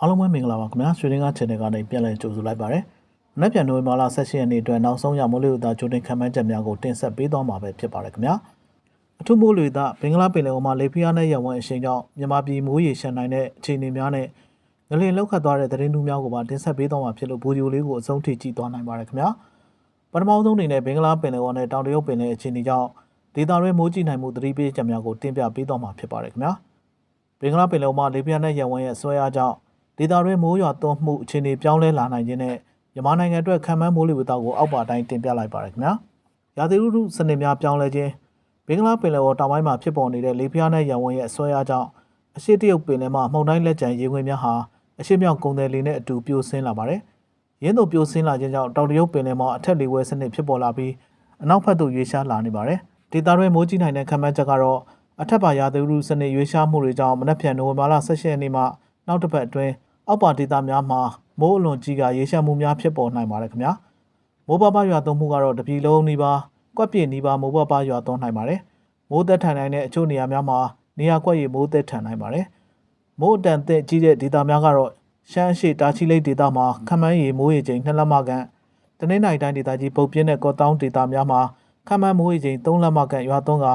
အားလုံးပဲမင်္ဂလာပါခင်ဗျာရွှေရင်းကား channel ကနေပြန်လည်ကြိုဆိုလိုက်ပါရစေ။မနေ့ပြန်နိုဝင်ဘာလ16ရက်နေ့အတွက်နောက်ဆုံးရမိုးလေဝသကြိုတင်ခန့်မှန်းချက်များကိုတင်ဆက်ပေးသွားမှာပဲဖြစ်ပါတယ်ခင်ဗျာ။အထူးမိုးလေဝသဘင်္ဂလားပင်လယ်အော်မှာလေဖိအားနဲ့ရဝန်းအရှိန်ကြောင့်မြန်မာပြည်မိုးရေရှမ်းနိုင်တဲ့အခြေအနေများနဲ့ငလင်လောက်ခတ်သွားတဲ့သတင်းတူးများကိုပါတင်ဆက်ပေးသွားမှာဖြစ်လို့ဗီဒီယိုလေးကိုအဆုံးထိကြည့်သွားနိုင်ပါတယ်ခင်ဗျာ။ပထမဆုံးအနေနဲ့ဘင်္ဂလားပင်လယ်အော်နဲ့တောင်တရုတ်ပင်လယ်အခြေအနေကြောင့်ဒေသတွင်းမိုးကြီးနိုင်မှုသတိပေးချက်များကိုတင်ပြပေးသွားမှာဖြစ်ပါတယ်ခင်ဗျာ။ဘင်္ဂလားပင်လယ်အော်မှာလေပြင်းနဲ့ရန်ဝန်းရဲ့ဆွဲအားကြောင့် ဒေသတွင်းမိုးရွာသွန်းမှုအခြေအနေပြောင်းလဲလာနိုင်ခြင်းနဲ့မြန်မာနိုင်ငံအတွက်ခံမှန်းမိုးလေဝသကိုအောက်ပါတိုင်းတင်ပြလိုက်ပါရခင်ဗျာ။ရာသီဥတုစနစ်များပြောင်းလဲခြင်းဘင်္ဂလားပင်လယ်အော်တောင်ပိုင်းမှာဖြစ်ပေါ်နေတဲ့လေပြင်းနဲ့ရန်ဝန်းရဲ့ဆွဲအားကြောင့်အရှိတရုတ်ပင်လယ်မှာမှုန်တိုင်းလက်ကျန်ရေဝင်များဟာအရှိမြောက်ကုန်းတယ်လေနဲ့အတူပြိုဆင်းလာပါတယ်။ရင်းတို့ပြိုဆင်းလာခြင်းကြောင့်တောင်တရုတ်ပင်လယ်မှာအထက်လေဝဲစနစ်ဖြစ်ပေါ်လာပြီးအနောက်ဘက်သို့ရွေ့ရှားလာနေပါတယ်။ဒေသတွင်းမိုးကြီးနိုင်တဲ့ခံမှန်းချက်ကတော့အထက်ပါရာသီဥတုစနစ်ရွေးရှားမှုတွေကြောင့်မနက်ဖြန်နိုဝင်ဘာလ16ရက်နေ့မှနောက်တစ်ပတ်အတွင်း အောက်ပါဒေသများမှာမိုးအလွန်ကြီးကရေရှားမှုများဖြစ်ပေါ်နိုင်ပါတယ်ခင်ဗျာမိုးပပရွာသွန်းမှုကတော့တပြည်လုံးနီးပါးကွက်ပြည့်နီးပါးမိုးပပရွာသွန်းနိုင်ပါတယ်မိုးသက်ထန်နိုင်တဲ့အချို့နေရာများမှာနေရာကွက်ရည်မိုးသက်ထန်နိုင်ပါတယ်မိုးအတန်သက်ကြီးတဲ့ဒေသများကတော့ရှမ်းအရှိတာချီလိတ်ဒေသမှာခမန်းရည်မိုးရေချိန်2လက်မခန့်တနင်္လာရီတိုင်းဒေသကြီးပုတ်ပြင်းတဲ့ကော့တောင်းဒေသများမှာခမန်းမိုးရေချိန်3လက်မခန့်ရွာသွန်းက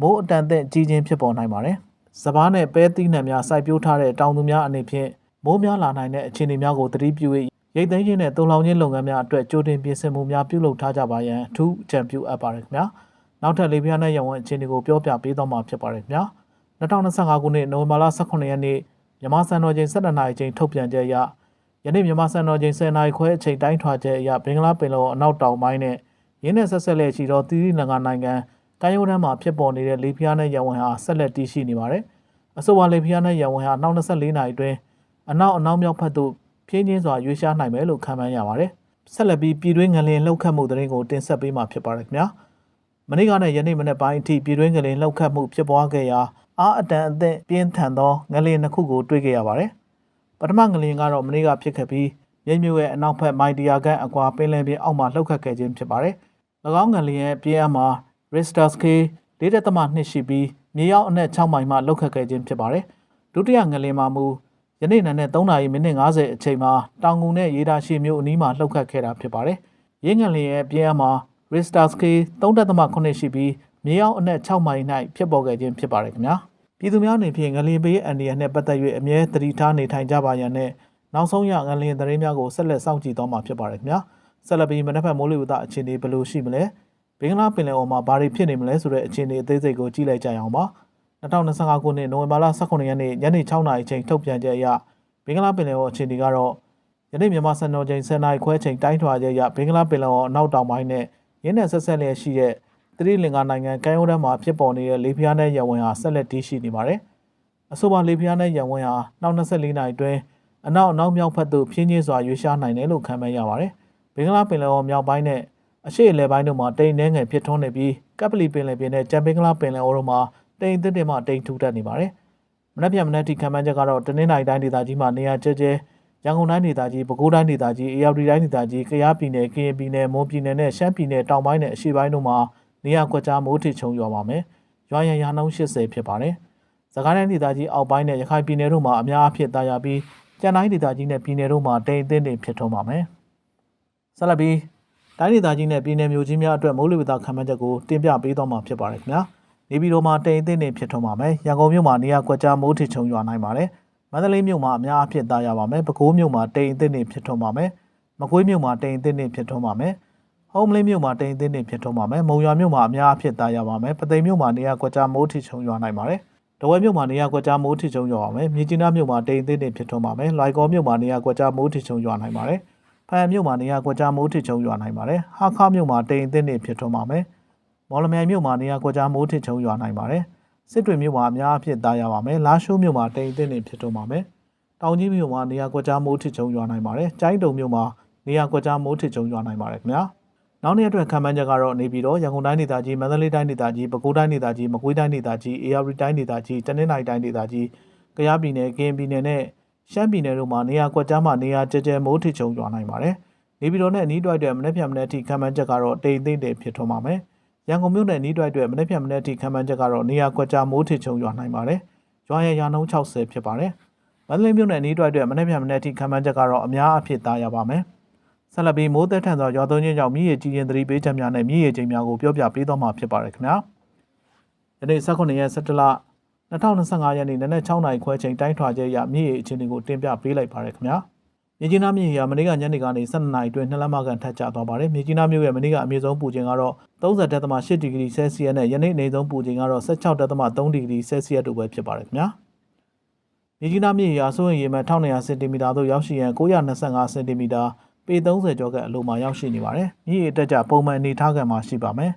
မိုးအတန်သက်ကြီးခြင်းဖြစ်ပေါ်နိုင်ပါတယ်။စပားနဲ့ပဲသီးနှံများစိုက်ပျိုးထားတဲ့တောင်သူများအနေဖြင့် မိုးများလာနိုင်တဲ့အခြေအနေများကိုသတိပြု၍ရိတ်သိမ်းခြင်းနဲ့တုံလောင်ခြင်းလုပ်ငန်းများအတွက်ကြိုတင်ပြင်ဆင်မှုများပြုလုပ်ထားကြပါရန်အထူးအကြံပြုအပ်ပါတယ်ခင်ဗျာ။နောက်ထပ်လေပြင်းနဲ့ရဝန်းအခြေအနေကိုပြောပြပေးသွားမှာဖြစ်ပါတယ်ခင်ဗျာ။2025ခုနှစ်နိုဝင်ဘာလ18ရက်နေ့မြန်မာစံတော်ချိန်12နာရီချိန်ထုတ်ပြန်ချက်အရယနေ့မြန်မာစံတော်ချိန်10နာရီခွဲအချိန်တိုင်းထွာချက်အရဘင်္ဂလားပင်လယ်အော်အနောက်တောင်ပိုင်းနဲ့ရင်းနဲ့ဆက်ဆက်လက်ရှိသောသီရိလင်္ကာနိုင်ငံတိုင်းရုံးတန်းမှာဖြစ်ပေါ်နေတဲ့လေပြင်းနဲ့ရဝန်းဟာဆက်လက်တည်ရှိနေပါတယ်။အဆိုပါလေပြင်းနဲ့ရဝန်းဟာနောက်24နာရီအတွင်း အနောက်အနောက်မြောက်ဘက်သို့ဖြင်းချင်းစွာရွေးရှားနိုင်မယ်လို့ခန့်မှန်းရပါတယ်။ဆက်လက်ပြီးပြည်တွင်းငလင်လှုပ်ခတ်မှုသတင်းကိုတင်ဆက်ပေးမှာဖြစ်ပါတယ်ခင်ဗျာ။မနေ့ကနဲ့ယနေ့မနေ့ပိုင်းအထိပြည်တွင်းငလင်လှုပ်ခတ်မှုဖြစ်ပွားခဲ့ရာအားအတန်အသင့်ပြင်းထန်သောငလင်နှစ်ခုကိုတွေ့ခဲ့ရပါတယ်။ပထမငလင်ကတော့မနေ့ကဖြစ်ခဲ့ပြီးမြိတ်မြို့ရဲ့အနောက်ဘက်မိုင်တရာခန့်အကွာပင်လယ်ပြင်အောက်မှာလှုပ်ခတ်ခဲ့ခြင်းဖြစ်ပါတယ်။၎င်းငလင်ရဲ့ပြင်းအားမှာ Richter scale 4.2ရှိပြီးမြေရောက်အနက်6မိုင်မှလောက်ခတ်ခဲ့ခြင်းဖြစ်ပါတယ်။ဒုတိယငလင်မှာမူ ယနေ့နံနက်3နာရီမိနစ်50အချိန်မှာတောင်ငူနဲ့ရေဒါရှိမြို့အနီးမှာလှုပ်ခတ်ခဲ့တာဖြစ်ပါတယ်။ရင်းငလင်ရဲ့ပြင်းအားမှာ Richter scale 3.8ရှိပြီးမြေရောက်အနက်6မိုင်၌ဖြစ်ပေါ်ခဲ့ခြင်းဖြစ်ပါတယ်ခင်ဗျာ။ပြည်သူများအနေဖြင့်ငလင်ပေးအန်ဒီယနဲ့ပတ်သက်၍အမြဲတတိထားနေထိုင်ကြပါရန်နဲ့နောက်ဆုံးရငလင်သတင်းများကိုဆက်လက်စောင့်ကြည့်သွားမှာဖြစ်ပါတယ်ခင်ဗျာ။ဆက်လက်ပြီးမနက်ဖြန်မိုးလေဝသအခြေအနေဘယ်လိုရှိမလဲ။ဘင်္ဂလားပင်လယ်အော်မှာဘာတွေဖြစ်နေမလဲဆိုတဲ့အခြေအနေအသေးစိတ်ကိုကြည့်လိုက်ကြရအောင်ပါ 2025ခုနှစ်နိုဝင်ဘာလ18ရက်နေ့ညနေ6နာရီချိန်ထုတ်ပြန်ချက်အရဘင်္ဂလားပင်လယ်အော်အခြေအနေကတော့ယနေ့မြန်မာစံတော်ချိန်10နာရီခွဲချိန်တိုင်းထွာချက်အရဘင်္ဂလားပင်လယ်အော်အနောက်တောင်ပိုင်းနဲ့ရင်းနဲ့ဆက်ဆက်လျက်ရှိတဲ့သတိလင်္ကာနိုင်ငံကမ်းရိုးတန်းမှာဖြစ်ပေါ်နေတဲ့လေပြင်းနဲ့ရဝန်းဟာဆက်လက်တည်ရှိနေပါတယ်အဆိုပါလေပြင်းနဲ့ရဝန်းဟာနောက်24နာရီအတွင်းအနောက်အနောက်မြောက်ဘက်သို့ဖြင်းချင်းစွာရွေ့ရှားနိုင်တယ်လို့ခန့်မှန်းရပါတယ်ဘင်္ဂလားပင်လယ်အော်မြောက်ပိုင်းနဲ့အရှေ့အလယ်ပိုင်းတို့မှာတိမ်နှဲငယ်ဖြစ်ထွန်းနေပြီးကပ်ပလီပင်လယ်ပြင်နဲ့ကြံပင်ကလာပင်လယ်အော်တို့မှာ တိမ်သစ်တင်မှတိမ်ထူထပ်နေပါတယ်။မနက်ဖြန်မနက်ထိခံမှန်းချက်ကတော့တနင်္လာရီတိုင်းဒေသကြီးမှာနေရာကျဲကျဲရန်ကုန်တိုင်းဒေသကြီးပဲခူးတိုင်းဒေသကြီးအေရဝတီတိုင်းဒေသကြီးကယားပြည်နယ်ကရင်ပြည်နယ်မွန်ပြည်နယ်နဲ့ရှမ်းပြည်နယ်တောင်ပိုင်းနဲ့အရှေ့ပိုင်းတို့မှာနေရာကွက်ကြားမိုးထစ်ချုံရွာပါမယ်။ရွာရန်ရာနှုန်း80ဖြစ်ပါတယ်။စကိုင်းတိုင်းဒေသကြီးအောက်ပိုင်းနဲ့ရခိုင်ပြည်နယ်တို့မှာအများအပြားတာယာပြီးကြံတိုင်းဒေသကြီးနဲ့ပြည်နယ်တို့မှာတိမ်အသင့်တွေဖြစ်ထွန်းပါမယ်။ဆက်လက်ပြီးတိုင်းဒေသကြီးနဲ့ပြည်내မျိုးကြီးများအတွက်မိုးလေဝသခံမှန်းချက်ကိုတင်ပြပေးသွားမှာဖြစ်ပါတယ်ခင်ဗျာ။ နေပြည်တော်မှာတိမ်အသင့်တွေဖြစ်ထွန်းပါမယ်။ရန်ကုန်မြို့မှာနေရာကွက်ကြားမိုးထစ်ချုံရွာနိုင်ပါတယ်။မန္တလေးမြို့မှာအများအပြားသားရပါမယ်။ပဲခူးမြို့မှာတိမ်အသင့်တွေဖြစ်ထွန်းပါမယ်။မကွေးမြို့မှာတိမ်အသင့်တွေဖြစ်ထွန်းပါမယ်။ဟုံးမလင်းမြို့မှာတိမ်အသင့်တွေဖြစ်ထွန်းပါမယ်။မုံရွာမြို့မှာအများအပြားသားရပါမယ်။ပသိမ်မြို့မှာနေရာကွက်ကြားမိုးထစ်ချုံရွာနိုင်ပါတယ်။တဝဲမြို့မှာနေရာကွက်ကြားမိုးထစ်ချုံရွာပါမယ်။မြကြီးနားမြို့မှာတိမ်အသင့်တွေဖြစ်ထွန်းပါမယ်။လိုက်ကောမြို့မှာနေရာကွက်ကြားမိုးထစ်ချုံရွာနိုင်ပါတယ်။ဖန်မြို့မှာနေရာကွက်ကြားမိုးထစ်ချုံရွာနိုင်ပါတယ်။ဟာခါမြို့မှာတိမ်အသင့်တွေဖြစ်ထွန်းပါမယ်။ မော်လမြိုင်မြို့မှာနေရာကွက်ကြားမိုးထစ်ချုံရွာနိုင်ပါတယ်။စစ်တွေမြို့မှာအများအပြားသားရပါမယ်။လာရှိုးမြို့မှာတိမ်အသင့်တွေဖြစ်ထွန်းပါမယ်။တောင်ကြီးမြို့မှာနေရာကွက်ကြားမိုးထစ်ချုံရွာနိုင်ပါတယ်။ကျိုင်းတုံမြို့မှာနေရာကွက်ကြားမိုးထစ်ချုံရွာနိုင်ပါတယ်ခင်ဗျာ။နောက်နေ့အတွက်ခံမှန်းချက်ကတော့နေပြည်တော်ရန်ကုန်တိုင်းဒေသကြီးမန္တလေးတိုင်းဒေသကြီးပဲခူးတိုင်းဒေသကြီးမကွေးတိုင်းဒေသကြီးအေရဝတီတိုင်းဒေသကြီးတနင်္သာရီတိုင်းဒေသကြီးကယားပြည်နယ်ကရင်ပြည်နယ်နဲ့ရှမ်းပြည်နယ်တို့မှာနေရာကွက်ကြားမှာနေရာကျကျမိုးထစ်ချုံရွာနိုင်ပါတယ်။နေပြည်တော်နဲ့အနီးတွိုက်တဲ့မနေ့ပြန်မနေ့ထိခံမှန်းချက်ကတော့တိမ်သိမ့်တယ်ဖြစ်ထွန်းပါမယ်။ ရန်ကုန်မြို့နယ်အနီးတွိုက်တဲ့မနေ့ပြန်မနေ့ထိခံမှန်းချက်ကတော့နေရာကွက်ကြားမိုးထစ်ချုံရွာနိုင်ပါတယ်။ရွာရရာနှုန်း60ဖြစ်ပါတယ်။မန္တလေးမြို့နယ်အနီးတစ်ဝိုက်အတွက်မနေ့ပြန်မနေ့ထိခံမှန်းချက်ကတော့အများအဖြစ်သားရပါမယ်ဆက်လက်ပြီးမိုးသက်ထန်သောရွာသွန်းခြင်းကြောင့်မြည်ရည်ကြီးရင်သတိပေးချက်များနဲ့မြည်ရည်ချိန်များကိုပြောပြပေးသွားမှာဖြစ်ပါတယ်ခင်ဗျာယနေ့18ရက်17လ2025ရက်နေ့နနက်6နာရီခွဲချိန်တိုင်းထွာချက်အရမြည်ရည်အခြေအနေကိုတင်ပြပေးလိုက်ပါရခင်ဗျာ မြကြီးနားမြို့ရမနေ့ကညနေကနေ12နာရီအတွင်းနှစ်လမကန်ထပ်ကျသွားပါတယ်မြကြီးနားမြို့ရဲ့မနေ့ကအမြင့်ဆုံးပူချိန်ကတော့30.8ဒီဂရီဆဲလ်စီယပ်နဲ့ယနေ့အနေဆုံးပူချိန်ကတော့16.3ဒီဂရီဆဲလ်စီယပ်တို့ပဲဖြစ်ပါတယ်ခင်ဗျာမြကြီးနားမြို့ရအဆိုးရင်ရေမှ1200စင်တီမီတာသို့ရောက်ရှိရန်925စင်တီမီတာပေ30ကျော်ကအလိုမှာရောက်ရှိနေပါတယ်မြည်ရတက်ကြပုံမှန်အနေထားကံမှာရှိပါမယ်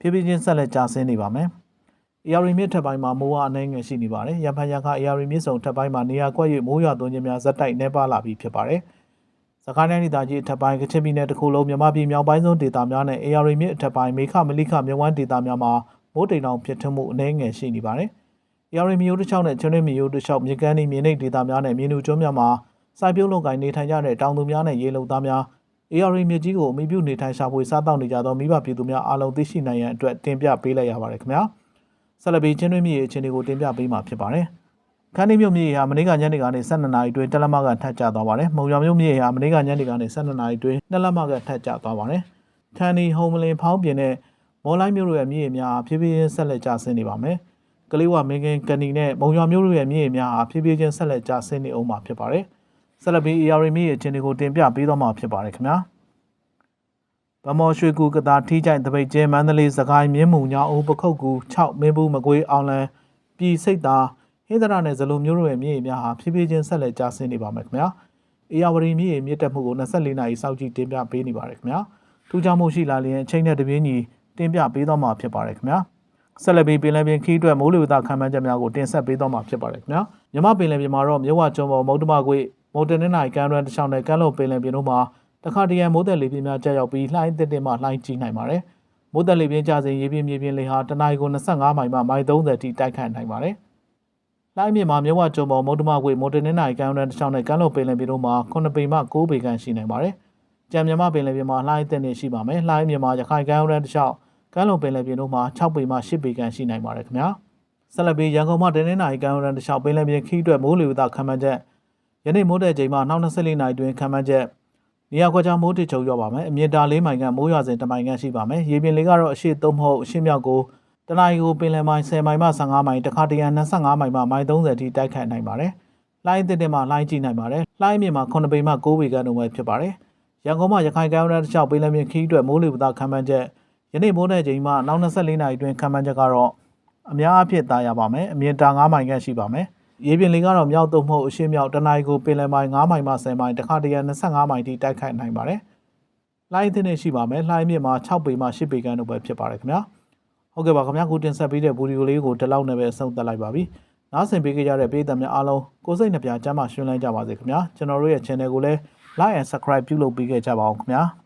ဖြည်းဖြည်းချင်းဆက်လက်ကျဆင်းနေပါမယ် AR မြစ်ထက်ပိုင်းမှာမိုးဝအနှဲငယ်ရှိနေပါတယ်။ရံဖန်ရံခါ AR မြစ်စုံထက်ပိုင်းမှာနေရာကွက်၍မိုးရွာသွန်းခြင်းများဇက်တိုက်နှဲပါလာပြီးဖြစ်ပါတယ်။စကိုင်းတိုင်းဒေသကြီးအထက်ပိုင်းကချင်ပြည်နယ်တစ်ခုလုံးမြမပြည်မြောက်ပိုင်းဆုံးဒေသများနဲ့ AR မြစ်အထက်ပိုင်းမေခမလိခမြဝန်းဒေသများမှာမိုးတိမ်တောင်ဖြစ်ထွန်းမှုအနှဲငယ်ရှိနေပါတယ်။ AR မြို့တစ်ချောင်းနဲ့ချွန်းရင်းမြို့တစ်ချောင်းမြေကမ်းဤမြေနိမ့်ဒေသများနဲ့မြေနူကျွန်းများမှာစိုက်ပျိုးလုပ်ကိုင်နေထိုင်ကြတဲ့တောင်သူများနဲ့ရေလုံသားများ AR မြစ်ကြီးကိုအမိပြုနေထိုင်ရှာဖွေစားတောက်နေကြသောမိဘပြည်သူများအားလုံးသိရှိနိုင်ရန်အတွက်တင်ပြပေးလိုက်ရပါတယ်ခင်ဗျာ။ ဆက်လက်ပြီးချင်းတွင်းမြေအခြေအနေကိုတင်ပြပေးမှာဖြစ်ပါတယ်။ခန်းဒီမြို့မြေဟာမနေ့ကညနေကနေ12နာရီအတွင်းတက်လက်မကထပ်ကျသွားပါတယ်။မုံရွာမြို့မြေဟာမနေ့ကညနေကနေ12နာရီအတွင်းတက်လက်မကထပ်ကျသွားပါတယ်။ခန်းဒီဟုံမလင်ဖောင်းပြင်နဲ့မော်လိုက်မြို့တို့ရဲ့မြေများဖြည်းဖြည်းချင်းဆက်လက်ကျဆင်းနေပါမယ်။ကလေးဝမင်းကင်းကန်ဒီနဲ့မုံရွာမြို့တို့ရဲ့မြေများဟာဖြည်းဖြည်းချင်းဆက်လက်ကျဆင်းနေအောင်မှာဖြစ်ပါတယ်။ဆက်လက်ပြီး AR မြေအခြေအနေကိုတင်ပြပေးသွားမှာဖြစ်ပါတယ်ခင်ဗျာ။ ဗမော်ရွှေကူကတာထီးကြိုင်တပိတ်ကျဲမန္တလေးစကိုင်းမြင်းမူညာအိုးပခုတ်ကူ6မင်းဘူးမကွေးအောင်လန်ပြည်စိတ်သာဟိန္ဒရာနဲ့ဇလုံမျိုးတို့ရဲ့မြေများဟာဖြည်းဖြည်းချင်းဆက်လက်ကျဆင်းနေပါမယ်ခင်ဗျာအေယာဝရီမြေမြင့်တက်မှုကို24နာရီစောင့်ကြည့်တင်ပြပေးနေပါတယ်ခင်ဗျာထူးခြားမှုရှိလာလျင်အချိန်နဲ့တပြေးညီတင်ပြပေးတော့မှာဖြစ်ပါတယ်ခင်ဗျာဆက်လက်ပြီးပင်လယ်ပြင်ခီးအတွက်မိုးလေဝသခံမှန်းချက်များကိုတင်ဆက်ပေးတော့မှာဖြစ်ပါတယ်ခင်ဗျာမြမပင်လယ်ပြင်မှာတော့မြဝကျွန်းပေါ်မုတ်တမကွေမုတ်တနင်္လာရီကမ်းရွန်တစ်ချောင်းနဲ့ကမ်းလွန်ပင်လယ်ပြင်တို့မှာ တခါတရံမိုးသက်လေပြင်းများကြာရောက်ပြီးလှိုင်းတစ်တင်မှလှိုင်းကြီးနိုင်ပါတယ်။မိုးသက်လေပြင်းကြစဉ်ရေပြင်းမြေပြင်းလေဟာတနအီကို25မိုင်မှမိုင်30ထိတိုက်ခတ်နိုင်ပါတယ်။လှိုင်းမြင့်မှာမြဝကျုံပေါ်မုတ်တမကွေမိုးတနင်္လာရီကမ်းရွန်တစ်ချောင်းနဲ့ကမ်းလွန်ပင်လယ်ပြင်တို့မှာ9ပေမှ9ပေခန့်ရှိနိုင်ပါတယ်။ကြံမြမပင်လယ်ပြင်မှာလှိုင်းတစ်နေရှိပါမယ်။လှိုင်းမြင့်မှာရခိုင်ကမ်းရွန်တစ်ချောင်းကမ်းလွန်ပင်လယ်ပြင်တို့မှာ6ပေမှ10ပေခန့်ရှိနိုင်ပါတယ်ခင်ဗျာ။ဆက်လက်ပြီးရန်ကုန်မှတနင်္လာရီကမ်းရွန်တစ်ချောင်းပင်လယ်ပြင်ခီးအတွက်မိုးလေဝသခံမှန်းချက်ယနေ့မိုးတဲ့ချိန်မှာ24နာရီတွင်ခံမှန်းချက် နေရာခွက်ချောင်းမိုးတစ်ချုံရောက်ပါမယ်အမြင့်တာ၄မိုင်ခန့်မိုးရွာစဉ်1မိုင်ခန့်ရှိပါမယ်ရေပြင်လေးကတော့အရှိသုံးမဟုတ်အရှိမြောက်ကိုတနအီကိုပင်လယ်မိုင်10မိုင်မှ15မိုင်တခါတရံ25မိုင်မှမိုင်30ထိတိုက်ခတ်နိုင်ပါတယ်လိုင်းတစ်တင်မှလိုင်းကြည့်နိုင်ပါတယ်လိုင်းမြင့်မှာ9ပေမှ9ပေခန့်တို့ပဲဖြစ်ပါတယ်ရန်ကုန်မှာရခိုင်ကမ်းရိုးတန်းတစ်လျှောက်ပင်လယ်မြင့်ခီးအတွက်မိုးလေဝသခံမှန်းချက်ယနေ့မိုးတဲ့ချိန်မှနောက်24နာရီအတွင်းခံမှန်းချက်ကတော့အများအဖြစ်သားရပါမယ်အမြင့်တာ9မိုင်ခန့်ရှိပါမယ် ရေပြင်လေကတော့မြောက်သုံးမဟုတ်အရှေ့မြောက်တနအီကိုပင်လယ်မိုင်9မိုင်မှ10မိုင်တခါတရံ25မိုင်ထိတိုက်ခိုက်နိုင်ပါတယ်။လိုင်းအသင်းနဲ့ရှိပါမယ်။လိုင်းမြင့်မှာ6ပေမှ10ပေခန့်တို့ပဲဖြစ်ပါတယ်ခင်ဗျာ။ဟုတ်ကဲ့ပါခင်ဗျာခုတင်ဆက်ပေးတဲ့ဗီဒီယိုလေးကိုဒီလောက်နဲ့ပဲအဆုံးသတ်လိုက်ပါပြီ။နားဆင်ပေးကြတဲ့ပရိသတ်များအားလုံးကိုယ်စိတ်နှပြချမ်းသာရှင်လန်းကြပါစေခင်ဗျာ။ကျွန်တော်တို့ရဲ့ channel ကိုလည်း like and subscribe ပြုလုပ်ပေးခဲ့ကြပါအောင်ခင်ဗျာ။